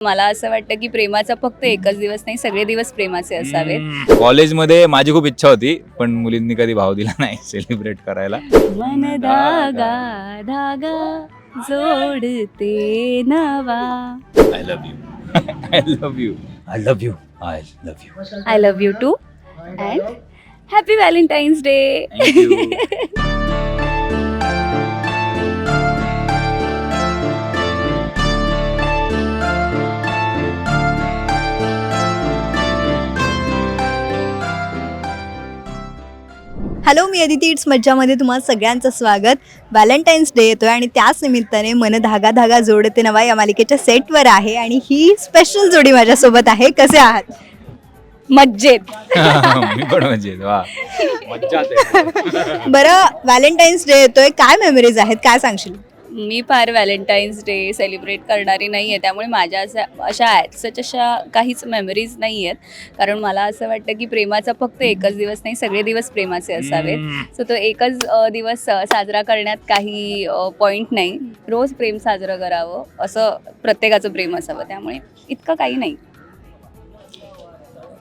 मला असं वाटतं की प्रेमाचा फक्त एकच दिवस नाही सगळे दिवस प्रेमाचे असावेत. हम्म, कॉलेजमध्ये माझी खूप इच्छा होती पण मुलींनी कधी भाव दिला नाही सेलिब्रेट करायला. मन धागा धागा जोडते नवा. I love you I love you I love you I love you I love you too and happy Valentine's day hello me Aditi it's मज्जामध्ये तुम्हाला सगळ्यांचं स्वागत. व्हॅलेंटाईन्स डे येतोय आणि त्याच निमित्ताने मन धागा धागा जोडते नवा या मालिकेच्या सेटवर आहे आणि ही स्पेशल जोडी माझ्यासोबत आहे. कसे आहात? मज्जेत. मी पण मजेत वा. मज्जा बरं व्हॅलेंटाईन्स डे येतोय. काय मेमरीज आहेत? काय सांगशील? मी फार व्हॅलेंटाईन्स डे सेलिब्रेट करणारी नाही आहे त्यामुळे माझ्या अशा अशा ॲज अशा काहीच मेमरीज नाही आहेत. कारण मला असं वाटतं की प्रेमाचा फक्त एकच दिवस नाही सगळे दिवस प्रेमाचे असावेत. सो तो एकच दिवस साजरा करण्यात काही पॉईंट नाही. रोज प्रेम साजरं करावं असं प्रत्येकाचं प्रेम असावं त्यामुळे इतकं काही नाही.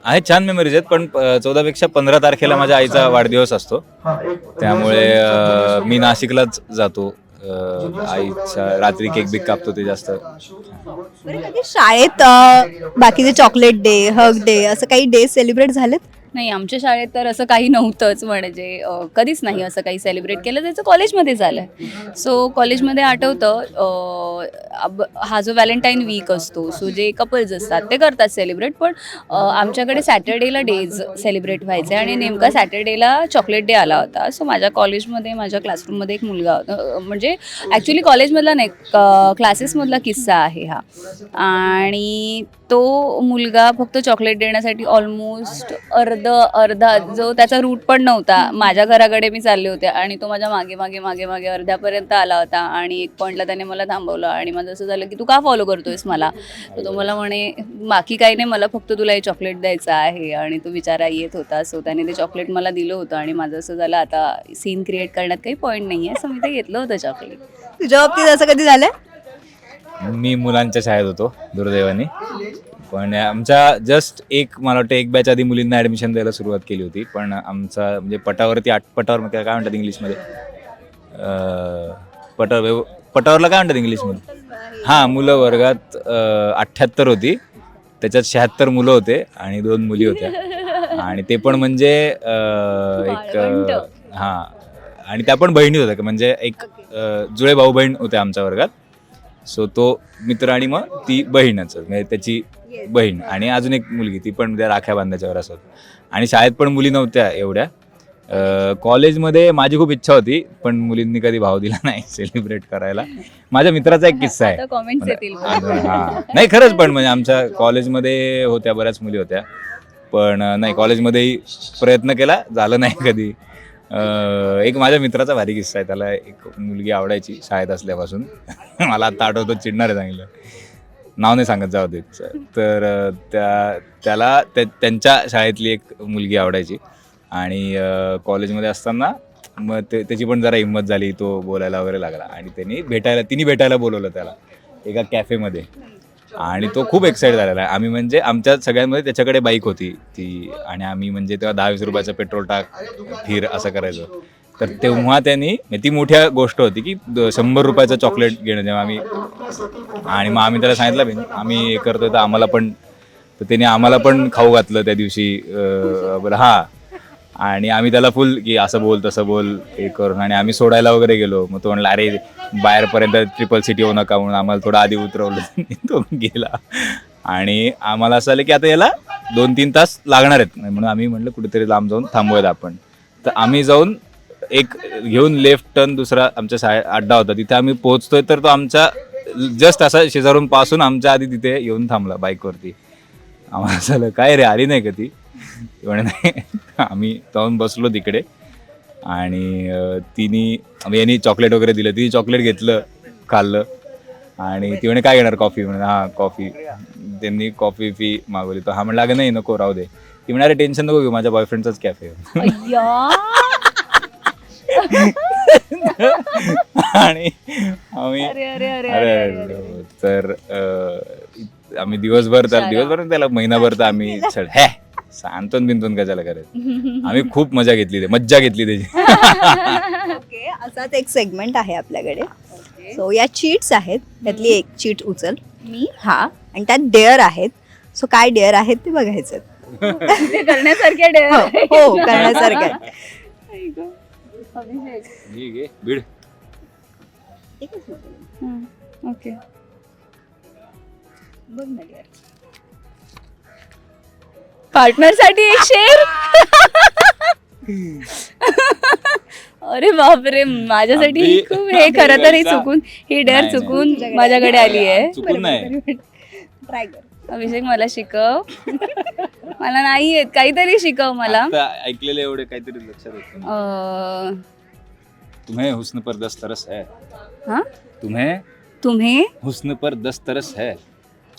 आहेत छान मेमरीज आहेत पण चौदा पेक्षा पंधरा तारखेला माझ्या आईचा वाढदिवस असतो. त्यामुळे मी नाशिकलाच जातो. आईच्या रात्री केक बिक कापतो ते जास्त. बरं कधी शाळेत अं, बाकीचे चॉकलेट डे हग डे असं काही डे सेलिब्रेट झालेत? नाही आमच्या शाळेत तर असं काही नव्हतंच म्हणजे कधीच नाही असं काही सेलिब्रेट केलं. त्याचं कॉलेजमध्ये झालं सो कॉलेजमध्ये आठवतं अब- हा जो व्हॅलेंटाईन वीक असतो सो जे कपल्स असतात ते करतात सेलिब्रेट पण आमच्याकडे सॅटर्डेला डेज सेलिब्रेट व्हायचे आणि नेमका सॅटर्डेला चॉकलेट डे आला होता. सो माझ्या कॉलेजमध्ये माझ्या क्लासरूममध्ये एक मुलगा होता म्हणजे ॲक्च्युली कॉलेजमधला नाही क्लासेसमधला किस्सा आहे हा. आणि तो मुलगा फक्त चॉकलेट देण्यासाठी ऑलमोस्ट अर्ध अर्धा जो त्याचा रूट पण नव्हता. माझ्या घराकडे मी चालले होते आणि तो माझ्या मागे मागे मागे मागे अर्ध्यापर्यंत आला होता आणि एक पॉईंटला त्याने मला थांबवलं आणि माझं असं झालं की तू का फॉलो करतोयस मला? तर तो मला म्हणे बाकी काही नाही मला फक्त तुला हे चॉकलेट द्यायचं आहे. आणि तो विचारा येत होता. सो त्याने ते चॉकलेट मला दिलं होतं आणि माझं असं झालं आता सीन क्रिएट करण्यात काही पॉईंट नाही आहे. सो मी ते घेतलं होतं चॉकलेट तुझ्या बाबतीत असं कधी झालंय? मी मुलांच्या शाळेत होतो दुर्दैवाने. पण आमच्या जस्ट एक मला वाटतं एक बॅच आधी मुलींना ॲडमिशन द्यायला सुरुवात केली होती. पण आमचा म्हणजे पटावरती आठ पटावर काय काय म्हणतात इंग्लिशमध्ये? पटावर पटावरला काय म्हणतात इंग्लिशमध्ये? हां मुलं वर्गात अठ्ठ्याहत्तर होती. त्याच्यात शहात्तर मुलं होते आणि दोन मुली होत्या. आणि ते पण म्हणजे एक हां. आणि त्या पण बहिणी होत्या. म्हणजे एक जुळे भाऊ बहीण होत्या आमच्या वर्गात. सो तो मित्र आणि मग ती बहीणच म्हणजे त्याची बहीण आणि अजून एक मुलगी ती पण त्या राख्या बांधायच्यावर असत आणि शाळेत पण मुली नव्हत्या एवढ्या. कॉलेजमध्ये माझी खूप इच्छा होती पण मुलींनी कधी भाव दिला नाही सेलिब्रेट करायला. माझ्या मित्राचा एक किस्सा आहे. हा. नाही खरंच पण म्हणजे आमच्या कॉलेजमध्ये होत्या बऱ्याच मुली होत्या. पण नाही कॉलेजमध्येही प्रयत्न केला झालं नाही कधी. एक माझ्या मित्राचा भारी किस्सा आहे. त्याला एक मुलगी आवडायची शाळेत असल्यापासून. मला आता आठवतो चिडणार आहे चांगलं नाव नाही सांगत जाऊ देत तर त्या त्याला त्या- त्यांच्या शाळेतली एक मुलगी आवडायची. आणि कॉलेजमध्ये असताना मग ते त्याची पण जरा हिंमत झाली तो बोलायला वगैरे लागला. आणि त्यांनी भेटायला तिने भेटायला बोलवलं त्याला एका कॅफेमध्ये आणि तो खूप एक्साइट झालेला आहे. आम्ही म्हणजे आमच्या सगळ्यांमध्ये त्याच्याकडे बाईक होती ती. आणि आम्ही म्हणजे तेव्हा दहा वीस रुपयाचं पेट्रोल टाक फिर असं करायचो. तर तेव्हा त्यांनी म्हणजे ती मोठ्या गोष्ट होती की शंभर रुपयाचं चॉकलेट घेणं जेव्हा आम्ही आणि मग आम्ही त्याला सांगितलं आम्ही हे करतोय तर आम्हाला पण तर त्याने आम्हाला पण खाऊ घातलं त्या दिवशी बरं हा. आणि आम्ही त्याला फुल की असं बोल तसं बोल हे करून आणि आम्ही सोडायला वगैरे गेलो. मग तो म्हणला अरे बाहेरपर्यंत ट्रिपल सिटी होऊ नका म्हणून आम्हाला थोडं आधी उतरवलं. तो गेला. आणि आम्हाला असं आलं की आता याला दोन तीन तास लागणार आहेत. म्हणून आम्ही म्हटलं कुठेतरी लांब जाऊन थांबूयात आपण. तर आम्ही जाऊन एक घेऊन लेफ्ट टर्न दुसरा आमच्या शाळे अड्डा होता. तिथे आम्ही पोहोचतोय तर तो आमच्या जस्ट असा शेजारून पासून आमच्या आधी तिथे येऊन थांबला बाईकवरती आम्हाला असं झालं काय रे आली नाही का ती? म्हणे नाही. आम्ही जाऊन बसलो तिकडे. आणि तिने आम्ही यांनी चॉकलेट वगैरे दिलं. तिने चॉकलेट घेतलं खाल्लं. आणि ती म्हणे काय घेणार कॉफी म्हणे हां कॉफी त्यांनी कॉफी फी मागवली. तर हा म्हणला अगं नाही नको राहू दे. ती म्हणारे टेन्शन नको घेऊ माझ्या बॉयफ्रेंडचाच कॅफे आणि आम्ही अरे तर आम्ही दिवसभर तर. दिवसभर त्याला महिनाभर तर आम्ही चढ हे सांतून बिंतून कशाला करायचं आम्ही खूप मजा घेतली ते मज्जा घेतली त्याची. ओके असाच एक सेगमेंट आहे आपल्याकडे. सो या चीट्स आहेत त्यातली एक चीट उचल. मी? हा आणि त्यात डेअर आहेत. सो काय डेअर आहेत ते बघायचं ते करण्यासारखे डे- हो हं, ओके. बघ ना पार्टनरसाठी एक शेर अरे बापरे माझ्यासाठी ही खूप हे खरं तर ही चुकून ही डेअर. चुकून माझ्याकडे आली आहे चुकून नाही. ट्राय कर. अभिषेक मला शिकव. मला नाही येत काहीतरी शिकव मला. आता ऐकलेले एवढे काहीतरी लक्षात येत नाही. अं, तुम्हें हुस्न पर दस तरस है. हा? तुम्हें तुम्हें हुस्न पर दस तरस है.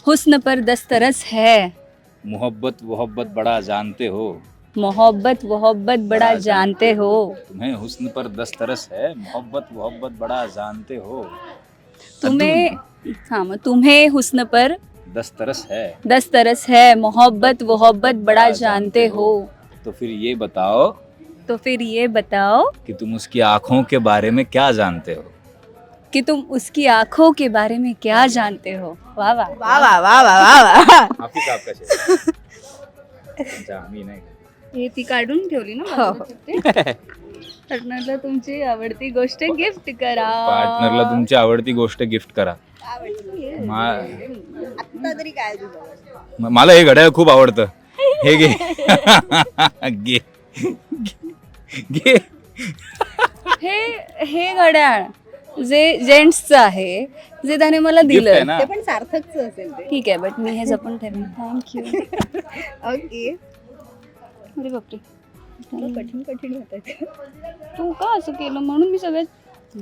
हुस्न पर दस्तरस है. मोहब्बत मोहब्बत बड़ा जानते हो। मोहब्बत मोहब्बत बड़ा जानते हो। तुम्हें हुस्न पर दस तरस है। मोहब्बत मोहब्बत बड़ा जानते हो। तुम्हें हाँ तुम्हें हुस्न पर दस तरस है। दस तरस है। मोहब्बत मोहब्बत बड़ा जानते हो। तो फिर ये बताओ तो फिर ये बताओ कि तुम उसकी आँखों के बारे में क्या जानते हो? कि तुम उसकी आंखों के बारे में क्या जानते हो? वाह वाह। वा वा वा वा वा वा हाफिज आपका शेर. अच्छा मी नाही हे ती काढून ठेवली ना हो, हो. पार्टनरला तुमची आवडती गोष्ट गिफ्ट करा. पार्टनरला तुमची आवडती गोष्ट गिफ्ट करा. मा- आता तरी काय तुझं म- मला हे घड्याळ खूप आवडतं. हे घे. घे. घे. हे हे घड्याळ. जे जेंट्सचं आहे जे त्याने मला दिलं. ना? ते पण सार्थकच असेल ते. ठीक आहे बट मी हे जपून ठेवेन. थँक्यू ओके अरे बापरे. कठीण कठीण होत तू. का असं केलं? म्हणून मी सगळ्यात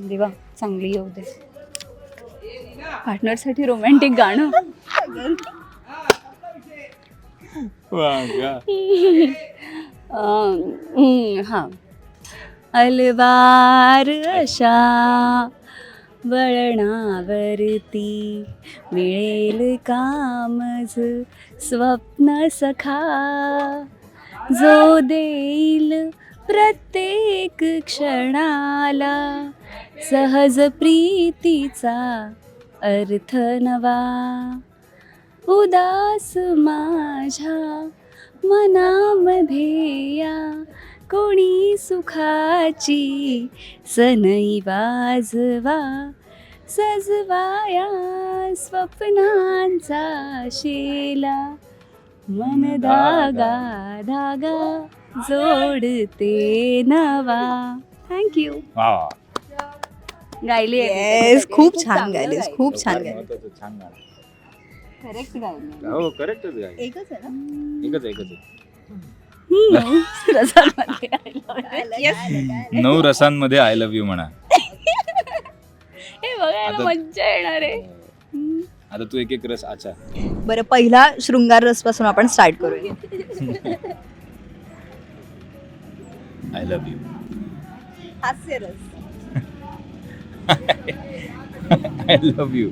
देवा चांगली येऊ दे. पार्टनरसाठी रोमॅन्टिक गाणं. हा. अलवार अशा वळणावरती मिळेल कामज स्वप्न सखा. जो देईल प्रत्येक क्षणाला सहज प्रीतीचा अर्थ नवा. उदास माझ्या मनामध्ये या कोणी सुखाची सनई वाजवा सजवाया स्वप्नांचा शेला. मन धागा. धागा जोडते नवा. थँक्यू वा. गायली येस खूप छान गायलीस खूप छान गायली. छान गाणं. करेक्ट गायली. हो करेक्टच गाय एकच आहे ना? एकच एकच आहे. रसामध्ये I love it. नऊ रसांमध्ये आय लव्ह यू म्हणा. हे बघायला आता- मज्जा येणार आहे. आता तू एक एक रस अच्छा बरं पहिला शृंगार रसपासून आपण स्टार्ट करूया. आय लव्ह यू हास्य रस. आय लव्ह यू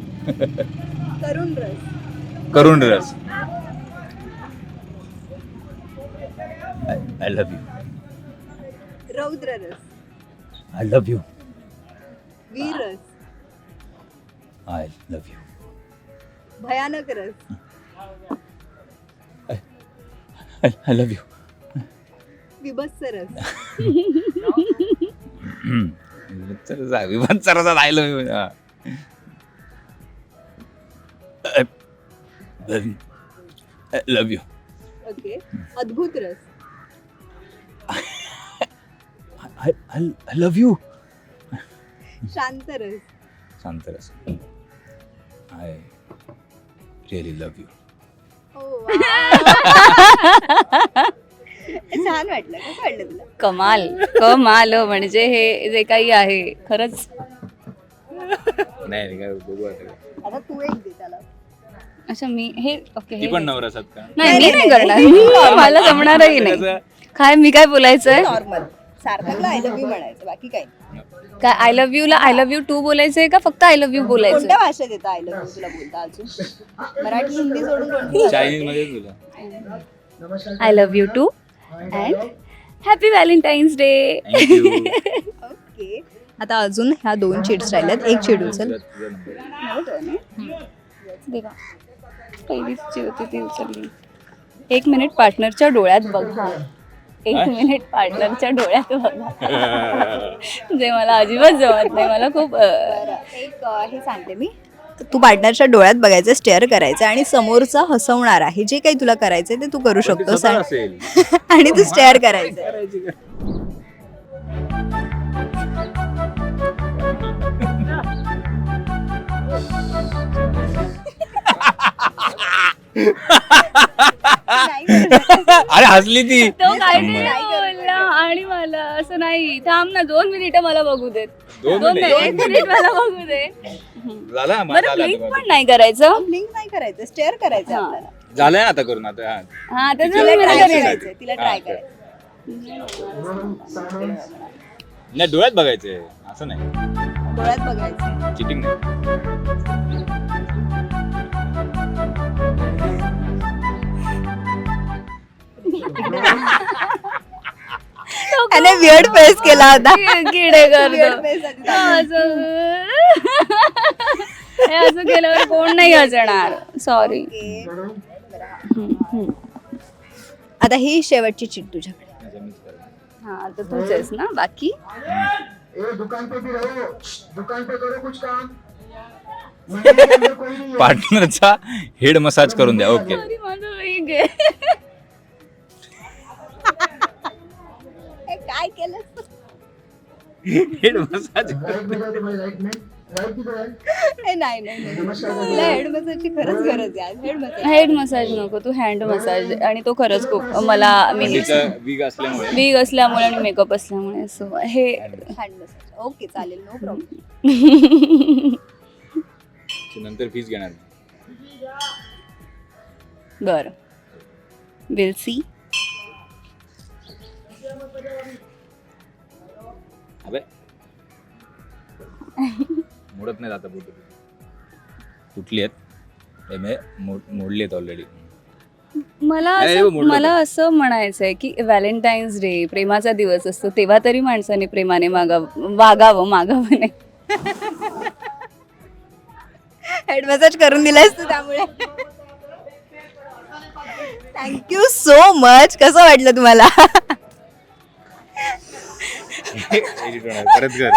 तरुण रस. करुण रस. आय लव्ह यू रौद्र रस आय लव्ह यू वीर रस आय लव्ह यू भयानक रस आय लव्ह यू विभत्स रस विमान I love you love you okay अद्भुत रस आय लव्ह यू शांत रस. शांत रस. आय रिअली लव्ह यू हो छान वाटलं. कसं वाटलं तुला? कमाल. कमाल हो, म्हणजे हे जे काही आहे खरंच. नाही काय बघू आता. आता तू एक दे त्याला. अच्छा मी हे ओके ती पण नवरासात का? नाही मी नाही करणार. मला जमणारही नाही. काय मी काय बोलायचंय? नॉर्मल सार्थकला आय लव्ह यू म्हणायचं बाकी काही नाही. काय आय लव्ह यूला आय लव्ह यू टू बोलायचं आहे का? फक्त आय लव्ह यू बोलायचं कोणत्या भाषेत येतं आय लव्ह तुला बोलता अजून? मराठी हिंदी सोडून कोणती? चायनीजमध्ये तुला I love you too and happy Valentine's day okay आता अजून ह्या दोन चिट्स राहिल्यात. एक चिट उचल. पहिलीच जी होती ती उचलली. एक मिनिट पार्टनरच्या डोळ्यात बघा. एक मिनिट पार्टनरच्या डोळ्यात बघा. जे मला अजिबात जमत नाही मला खूप एक हे सांगते मी. तू पार्टनरच्या डोळ्यात बघायचं स्टेअर करायचं आणि समोरचा हसवणार आहे. जे काही तुला करायचंय ते तू करू शकतोस. आणि तू स्टेअर करायचं हसली ती. तो काहीतरी बोलला. आणि मला असं नाही थांब ना दोन मिनिटं मला बघू देत. दोन दोन मिनिटं? मिनिट एक मिनिट मला बघू दे. झाला बरं ब्लिंक पण नाही करायचं. ब्लिंक नाही करायचं स्टेअर करायचं हा. आपल्याला. झालंय आता करून आता हा. हा तिला दोन ट्राय मिनिटं करायचं तिला हा, ट्राय कर. करायचं नाही डोळ्यात बघायचे असं नाही. डोळ्यात बघायचं चिटिंग नाही. त्याने विअर्ड फेस केला होता. किडे करतो. हा, असं हे असं केल्यावर कोण नाही हसणार. सॉरी आता ही शेवटची चिट तुझ्याकडे. हा आता तूच आहेस ना बाकी? पार्टनरचा हेड मसाज करून द्या. ओके माझं वेग आहे. काय केलं? हेड मसाज नाही नाही नाही. तुला हेड मसाजची खरंच गरज आहे हेड मसाज हेड मसाज नको तू हँड मसाज आणि तो खरंच खूप मला मी असल्यामुळे. वीग असल्यामुळे आणि मेकअप असल्यामुळे सो हे हँड मसाज ओके चालेल नो प्रॉब्लेम नंतर फीस घेणार बरं. विल सी अबे. मोडत नाही आता बोट. तुटली आहेत. हे मे मोड- मोडली आहेत ऑलरेडी मला नाही, असं मोडलं मला असं म्हणायचं आहे की व्हॅलेंटाईन्स डे प्रेमाचा दिवस असतो तेव्हा तरी माणसाने प्रेमाने मागावं वागावं मागावं नाही. हेड मसाज करून दिलायस तू त्यामुळे. थँक्यू सो मच कसं वाटलं तुम्हाला? होणार. परत कर.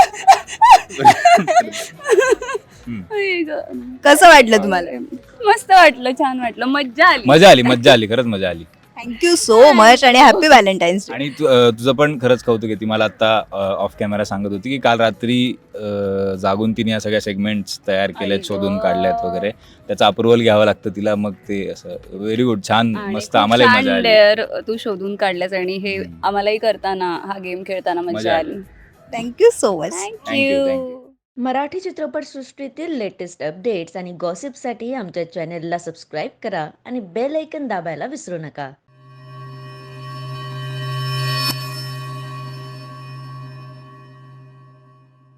कसं वाटलं तुम्हाला? मस्त वाटलं छान वाटलं. मज्जा आली. मजा आली मज्जा आली. खरंच मजा आली. थँक्यू सो मच आणि हॅपी व्हॅलेंटाईन्स डे आणि तु- अं, तुझं पण खरंच कौतुक आहे. ती मला आता ऑफ कॅमेरा सांगत होती की काल रात्री अं, जागून तिने या सगळ्या सेगमेंट्स तयार केल्यात आई शोधून. काढल्यात वगैरे. त्याचं अप्रुव्हल घ्यावं लागतं तिला. मग ते असं व्हेरी गुड छान आणि मस्त खूप आम्हालाही छान मजा आली. dare तू शोधून काढल्यास आणि हे हम्म. आम्हालाही करताना हा गेम खेळताना मजा आली. आली. Thank you so much Thank you, thank you Marathi चित्रपटसृष्टीतील लेटेस्ट अपडेट्स आणि गॉसिपसाठी आमच्या चॅनेलला सबस्क्राईब करा आणि बेल ऐकन दाबायला विसरू नका.